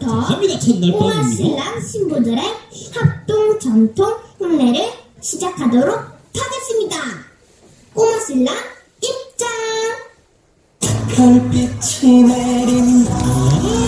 지금부터 갑니다. 첫날 꼬마 밤입니다. 신랑 신부들의 합동 전통 흉내를 시작하도록 하겠습니다. 꼬마 신랑 입장! 별빛이 내린다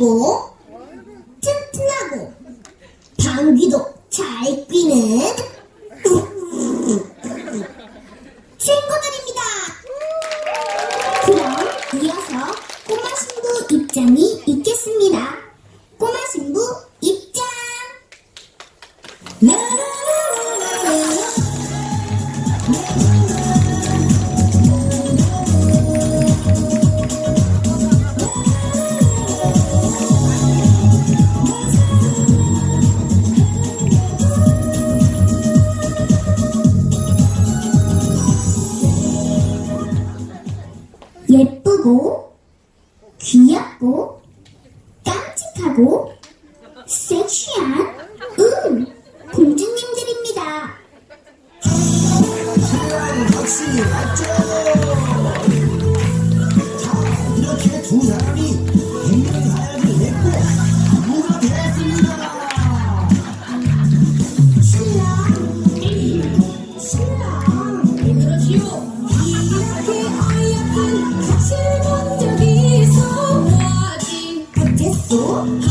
잘생기고 튼튼하고 방귀도 잘 뀌는 친구들입니다. 그럼 이어서 꼬마 신부 입장이 있겠습니다. 꼬마 신부 입장. 라라라라라 예쁘고 귀엽고 깜찍하고 섹시한 음 공주님들입니다. 자 이렇게 두 사 어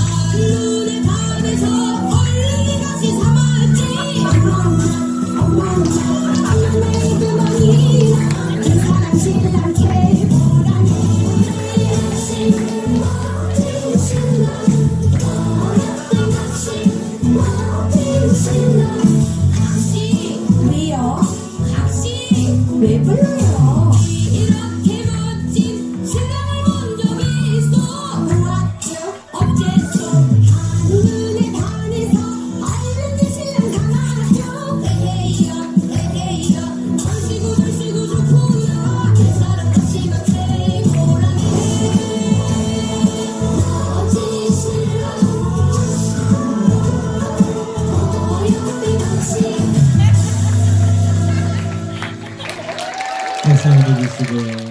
같이 박수 한번 주시고요.